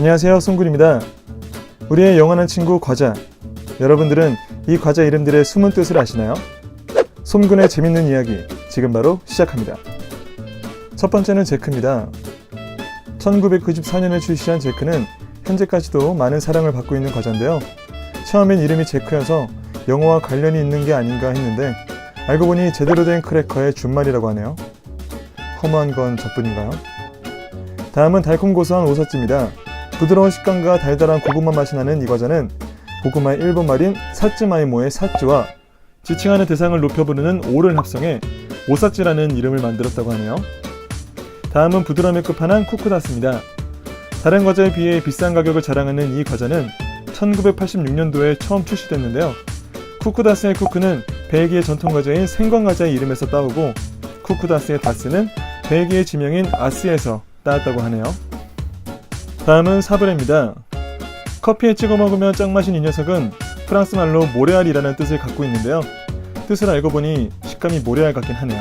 안녕하세요, 송군입니다. 우리의 영원한 친구 과자. 여러분들은 이 과자 이름들의 숨은 뜻을 아시나요? 솜군의 재밌는 이야기 지금 바로 시작합니다. 첫 번째는 제크입니다. 1994년에 출시한 제크는 현재까지도 많은 사랑을 받고 있는 과자인데요. 처음엔 이름이 제크여서 영어와 관련이 있는 게 아닌가 했는데 알고 보니 제대로 된 크래커의 준말이라고 하네요. 허무한 건 저뿐인가요? 다음은 달콤 고소한 오사찌입니다. 부드러운 식감과 달달한 고구마 맛이 나는 이 과자는 고구마의 일본 말인 사츠마이모의 사츠와 지칭하는 대상을 높여 부르는 오를 합성해 오사찌라는 이름을 만들었다고 하네요. 다음은 부드러움의 끝판왕 쿠쿠다스입니다. 다른 과자에 비해 비싼 가격을 자랑하는 이 과자는 1986년도에 처음 출시됐는데요. 쿠쿠다스의 쿠쿠는 벨기에 전통 과자인 생광 과자의 이름에서 따오고 쿠쿠다스의 다스는 벨기에 지명인 아스에서 따왔다고 하네요. 다음은 사브레입니다. 커피에 찍어 먹으면 짱맛인 이 녀석은 프랑스 말로 모레알이라는 뜻을 갖고 있는데요. 뜻을 알고 보니 식감이 모레알 같긴 하네요.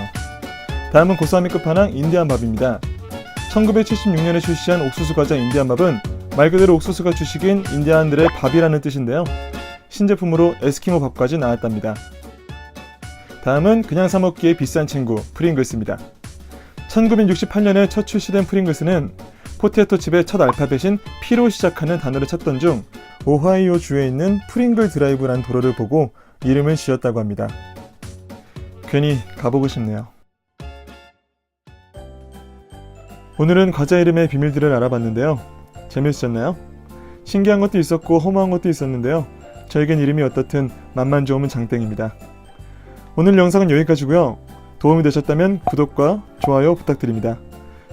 다음은 고소함의 끝판왕 인디안 밥입니다. 1976년에 출시한 옥수수 과자 인디안 밥은 말 그대로 옥수수가 주식인 인디안들의 밥이라는 뜻인데요. 신제품으로 에스키모 밥까지 나왔답니다. 다음은 그냥 사 먹기에 비싼 친구 프링글스입니다. 1968년에 첫 출시된 프링글스는 포테토 칩의 첫 알파벳인 P로 시작하는 단어를 찾던 중 오하이오 주에 있는 프링글 드라이브라는 도로를 보고 이름을 지었다고 합니다. 괜히 가보고 싶네요. 오늘은 과자 이름의 비밀들을 알아봤는데요. 재밌으셨나요? 신기한 것도 있었고 허무한 것도 있었는데요. 저에겐 이름이 어떻든 맛만 좋으면 장땡입니다. 오늘 영상은 여기까지고요. 도움이 되셨다면 구독과 좋아요 부탁드립니다.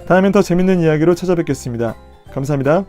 다음엔 더 재밌는 이야기로 찾아뵙겠습니다. 감사합니다.